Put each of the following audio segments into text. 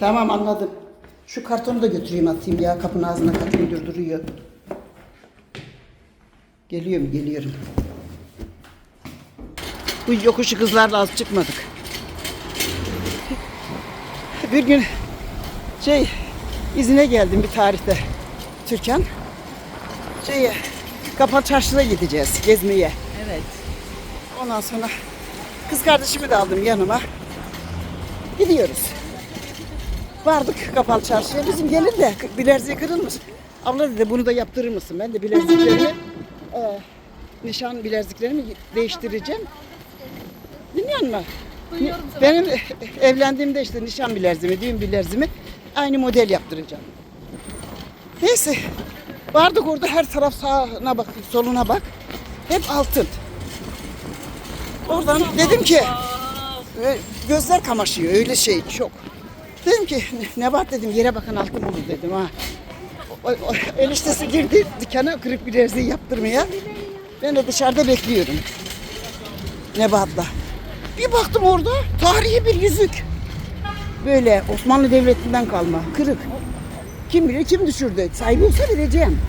Tamam anladım. Şu kartonu da götüreyim atayım ya. Kapının ağzına kaç gündür duruyor. Geliyorum geliyorum. Bu yokuşu kızlarla az çıkmadık. Bir gün şey izine geldim bir tarihte. Türkan. Şeye Kapalı Çarşı'na gideceğiz gezmeye. Evet. Ondan sonra kız kardeşimi de aldım yanıma. Gidiyoruz. Vardık kapalı çarşıya. Bizim gelin de bilerziği kırılmış. Abla dedi bunu da yaptırır mısın? Ben de bileziklerimi e, nişan bileziklerimi değiştireceğim. Dinliyor musun? Benim evlendiğimde işte nişan bilerzimi, düğün bilerzimi aynı model yaptıracağım. Neyse. Vardık orada her taraf sağına bak, soluna bak. Hep altın. Oradan dedim ki e, gözler kamaşıyor öyle şey çok. Dedim ki ne var dedim yere bakın altın bulur dedim ha. O, o, eniştesi girdi dükkana kırık bir erzeği yaptırmaya. Ben de dışarıda bekliyorum. Nebat'la. Bir baktım orada tarihi bir yüzük. Böyle Osmanlı Devleti'nden kalma kırık. Kim bilir kim düşürdü. Sahibi olsa vereceğim.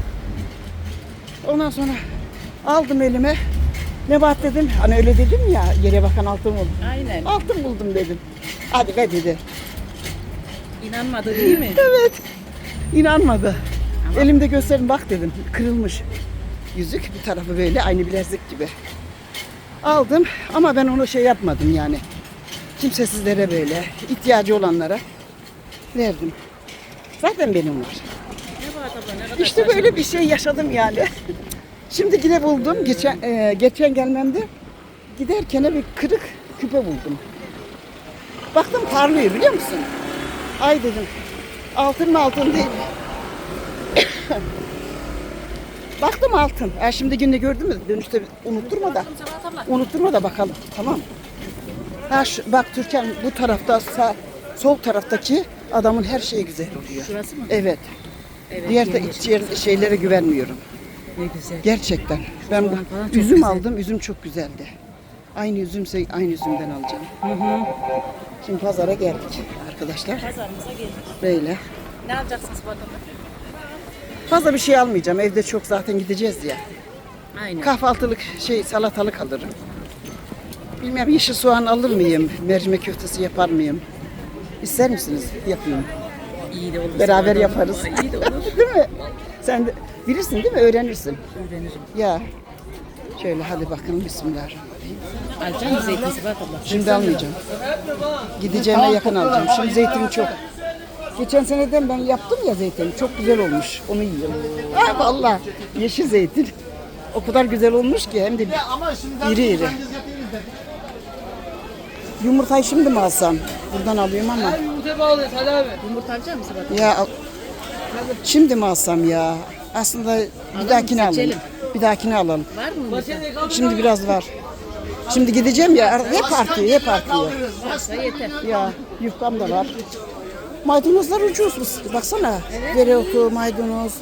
Ondan sonra aldım elime. Nebat dedim. Hani öyle dedim ya yere bakan altın buldum. Aynen. Altın buldum dedim. Hadi be dedi. İnanmadı değil mi? Evet. İnanmadı. Elimde gösterin bak dedim. Kırılmış. Yüzük bir tarafı böyle aynı bilezik gibi. Aldım ama ben onu şey yapmadım yani. Kimsesizlere böyle ihtiyacı olanlara verdim. Zaten benim var. İşte böyle bir şey yaşadım yani. Şimdi yine buldum. Geçen e, geçen gelmemde giderken bir kırık küpe buldum. Baktım parlıyor biliyor musun? Ay dedim. Altın mı altın değil. Baktım altın. Ha, şimdi günde gördün mü? Dönüşte unutturma da. Unutturma da bakalım. Tamam. Ha, şu, bak Türkan bu tarafta sağ, sol taraftaki adamın her şeyi güzel oluyor. Şurası mı? Evet. Evet. Diğer de içeri şeylere güvenmiyorum. Ne güzel. Gerçekten. Ben bu üzüm güzel. aldım. Üzüm çok güzeldi. Aynı üzümse aynı üzümden alacağım. Şimdi pazara geldik arkadaşlar. Pazarımıza geldik. Böyle. Ne alacaksınız bu adamı? Fazla bir şey almayacağım. Evde çok zaten gideceğiz ya. Aynen. Kahvaltılık şey salatalık alırım. Bilmem yeşil soğan alır mıyım? Mercimek köftesi yapar mıyım? İster misiniz? Yapayım. İyi de olur. Beraber yaparız. İyi de olur. değil mi? Sen de bilirsin değil mi? Öğrenirsin. Öğrenirim. Ya. Şöyle hadi bakalım Bismillahirrahmanirrahim. Alacak mısın zeytin Sebat abla? Şimdi almayacağım. Gideceğime yakın alacağım. Şimdi zeytin çok. Geçen seneden ben yaptım ya zeytin. Çok güzel olmuş. Onu yiyorum. Ha vallahi yeşil zeytin. O kadar güzel olmuş ki hem de iri iri. Yumurtayı şimdi mi alsam? Buradan alıyorum ama. Yumurta bağlı Salih abi. Yumurta alacak mısın Sebat Ya al- şimdi mi alsam ya? Aslında bir dahakine alalım. seçelim. Bir dahakine alalım. Var mı? Şimdi biraz var. Şimdi gideceğim ya. Hep artıyor, hep artıyor. Ya yufkam da var. Maydanozlar ucuz. Baksana. Dereotu, maydanoz,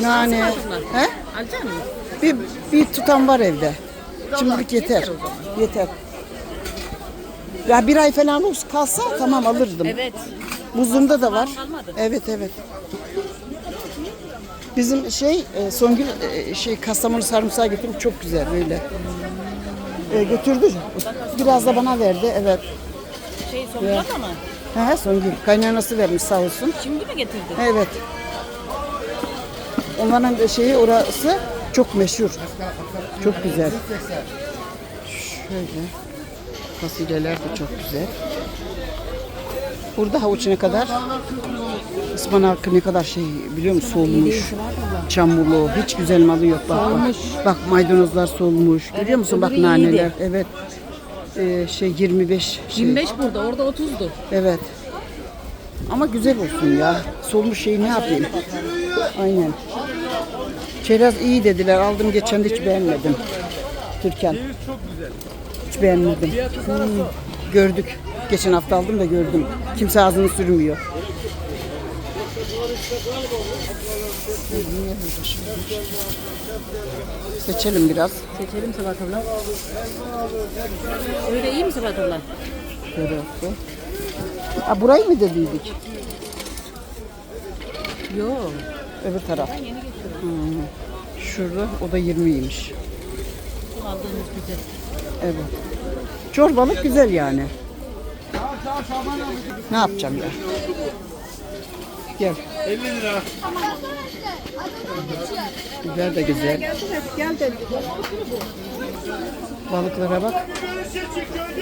nane. He? Alacak mısın? Bir, bir tutam var evde. Şimdilik yeter. Yeter. Ya bir ay falan olsun kalsa tamam alırdım. Evet. Buzluğumda da var. Evet evet. Bizim şey e, Songül e, şey Kastamonu sarımsağı getirip çok güzel böyle. E, götürdü. Biraz da bana verdi. Evet. Şey sonunda mı? He Songül. Kaynanası vermiş sağ olsun. Şimdi mi getirdin? Evet. Onların şeyi orası çok meşhur. Çok güzel. Şöyle. Fasulyeler de çok güzel. Burada havuç ne kadar? Ispanak ne kadar şey biliyor musun? Solmuş. Çamurlu. Hiç güzel malı yok bak. Bak, bak maydanozlar solmuş. Görüyor musun? Bak öbürü naneler. iyiydi. Evet. Ee, şey 25 şey. 25 burada, orada 30'du. Evet. Ama güzel olsun ya. Solmuş şeyi ne yapayım? Aynen. Çerez iyi dediler. Aldım geçen de hiç beğenmedim. Türkan. Hiç beğenmedim. Hmm, Gördük. Geçen hafta aldım da gördüm. Kimse ağzını sürmüyor. Seçelim biraz. Seçelim Sebat abla. Öyle iyi mi Sebat abla? Olsun. Ha, burayı mı dediydik? Yok. Öbür taraf. Hmm. Şurada o da 20'ymiş. Aldığımız güzel. Evet. Çorbalık güzel yani. Ne yapacağım ya? Gel. 50 lira. Biber de güzel. Balıklara bak.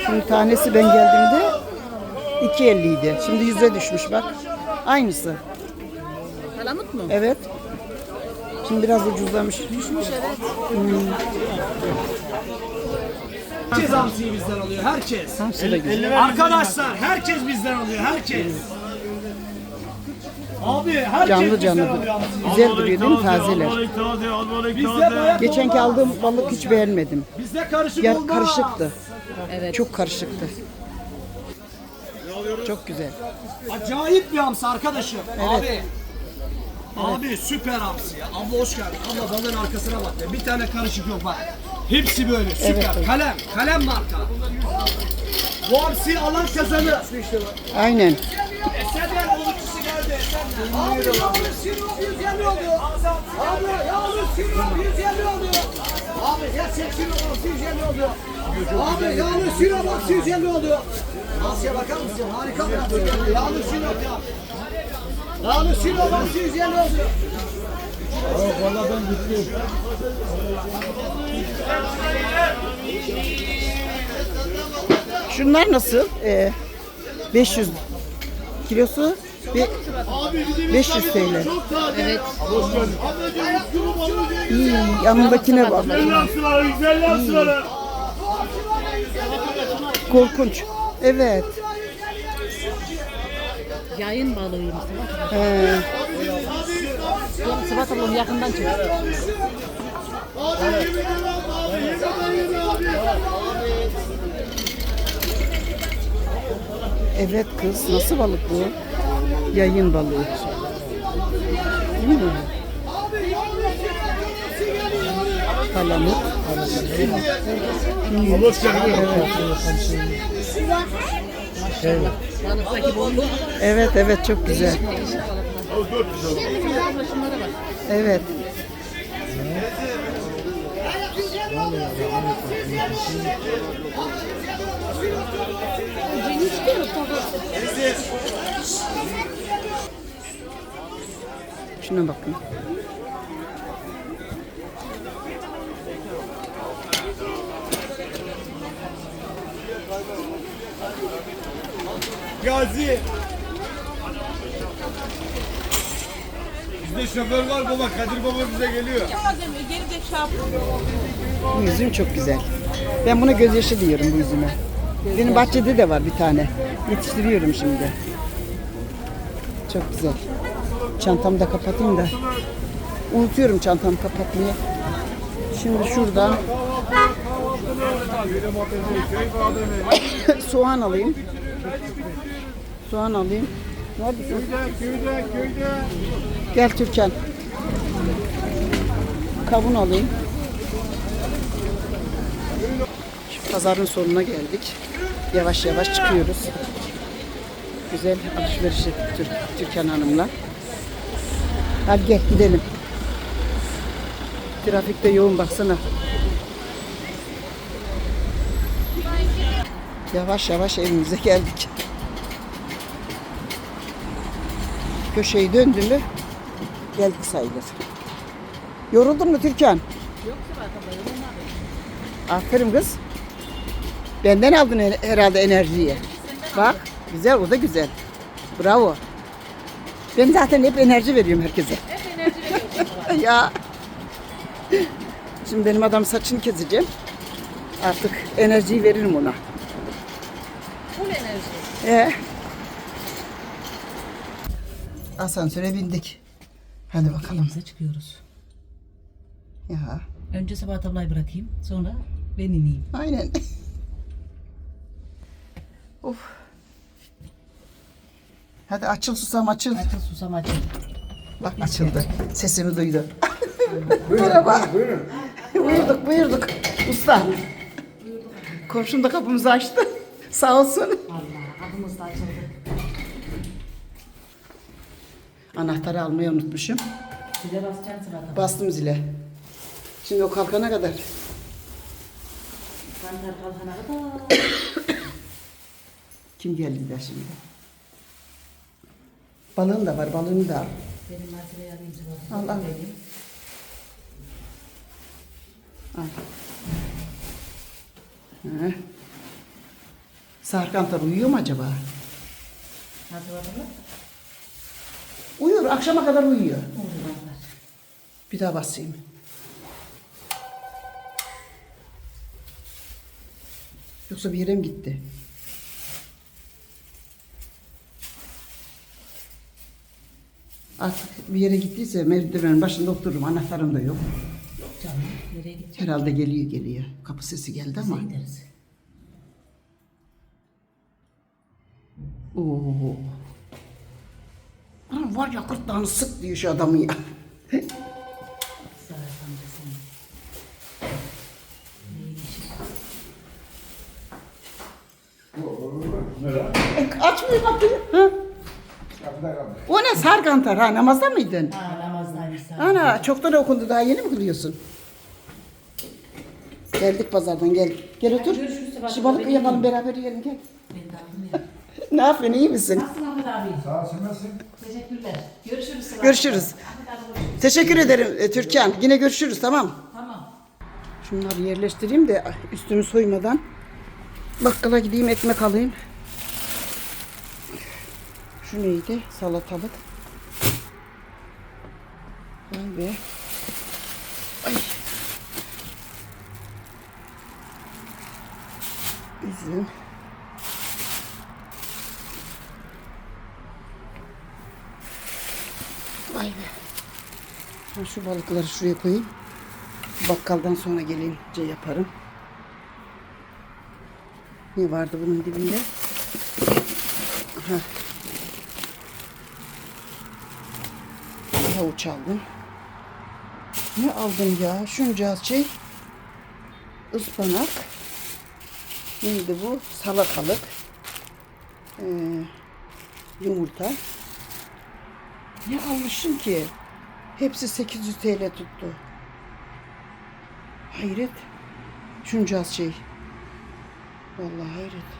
Şimdi tanesi ben geldiğimde 2.50 idi. Şimdi 100'e düşmüş bak. Aynısı. Palamut mu? Evet. Şimdi biraz ucuzlamış. Herkes hamsiyi bizden alıyor. Herkes. Hamsi de güzel. Arkadaşlar herkes bizden alıyor. Herkes. Abi herkes Canlı bizden canlı. alıyor hamsiyi. Güzel duruyor değil mi tazeler? Geçenki aldığım balık hiç beğenmedim. Bizde karışık Yer karışıktı. Evet. Çok karışıktı. Çok güzel. Acayip bir hamsi arkadaşım. Abi. Abi süper hamsi ya. Abla hoş geldin. Abla balığın arkasına bak ya. Bir tane karışık yok bak. Hepsi böyle süper. Evet, evet. Kalem. Kalem marka. Bu hamsiyi alan kazanır. Aynen. Esenler. Abi yağlı sinop 150 oluyor. Abi yağlı sinop 150 oluyor. Abi gerçek hamsi 150 oluyor. Abi yağlı hamsi 150 oluyor. Asya bakar mısın? Harika bir hamsi geldi. Yağlı sinop ya. Yağlı hamsi 150 oluyor. Şunlar nasıl? Ee, 500 kilosu bir 500 TL. Evet. Hmm, yanındakine bak. Korkunç. Evet. Yayın balığıymış. He. Sıvat ablam yakından çek. Evet kız. Nasıl balık bu? Yayın balığı. Değil? Palamut. Evet evet çok güzel. Evet. Şuna bakın. Gazi. Bizde şoför var baba. Kadir baba bize geliyor. Bu üzüm çok güzel. Ben buna gözyaşı diyorum bu üzüme. Benim bahçede de var bir tane. Yetiştiriyorum şimdi. Çok güzel. Çantamı da kapatayım da. Unutuyorum çantamı kapatmayı. Şimdi şuradan soğan alayım. Soğan alayım. Neredesin? Köyde, köyde. Gel Türkan. Kavun alayım. Şu pazarın sonuna geldik. Yavaş yavaş çıkıyoruz. Güzel alışveriş ettik Tür Türkan Hanım'la. Hadi gel gidelim. Trafikte yoğun baksana. Yavaş yavaş evimize geldik. Köşeyi döndü mü geldik sayılır. Yoruldun mu Türkan? Yok. Aferin kız. Benden aldın her- herhalde enerjiyi. Bak güzel o da güzel. Bravo. Ben zaten hep enerji veriyorum herkese. Hep enerji veriyorsun. ya. Şimdi benim adam saçını keseceğim. Artık enerjiyi veririm ona. Full enerji. Ee? Asansöre bindik. Hadi bakalım. Bize çıkıyoruz. Ya. Önce Sıvat ablayı bırakayım. Sonra ben ineyim. Aynen. of. Hadi açıl susam açıl. Açıl susam açıl. Bak açıldı. Sesimi duydu. Merhaba. Buyurun. buyurduk buyurduk. Usta. Komşum da kapımızı açtı. Sağ olsun. Allah adımız da açıldı. Anahtarı almayı unutmuşum. Size basacağım sıra Bastım zile. Şimdi o kalkana kadar. Kantar kalkana kadar. Kim geldi der şimdi? Balığın da var, balığını da al. Benim malzemeyi alayım. Al, al. Al. Hı. Sarkantar uyuyor mu acaba? Var mı? Uyuyor, akşama kadar uyuyor. Bir daha basayım. Yoksa bir yere mi gitti? Artık bir yere gittiyse merdivenin başında otururum. Anahtarım da yok. Yok canım. Nereye gideceğim? Herhalde geliyor geliyor. Kapı sesi geldi ama. Gideriz. Oo. Lan var ya gırtlağını sık diyor şu adamı ya. E, Açmıyor kapıyı. Ha? O ne sargantar ha namazda mıydın? Ha namazdaymış. Ana çoktan okundu daha yeni mi kılıyorsun? Geldik pazardan gel. Gel otur. Şu balık yapalım beraber yiyelim gel. Ne yapıyorsun iyi misin? Ahmet abi? Sağ ol, sen nasılsın? Teşekkürler. Görüşürüz sıra. Görüşürüz. Ahmet abi görüşürüz. Teşekkür ederim e, Türkan. Yine görüşürüz tamam. Tamam. Şunları yerleştireyim de üstümü soymadan. Bakkala gideyim ekmek alayım. Şu neydi? Salatalık. Vay be. Ay. Üzüm. Vay be. Ben şu balıkları şuraya koyayım. Bakkaldan sonra gelince yaparım. Ne vardı bunun dibinde? Havuç aldım. Ne aldım ya? Şunca şey. Ispanak. Neydi bu? Salatalık. Ee, yumurta. Ne almışım ki? Hepsi 800 TL tuttu. Hayret. Şunca şey. Vallahi hayret.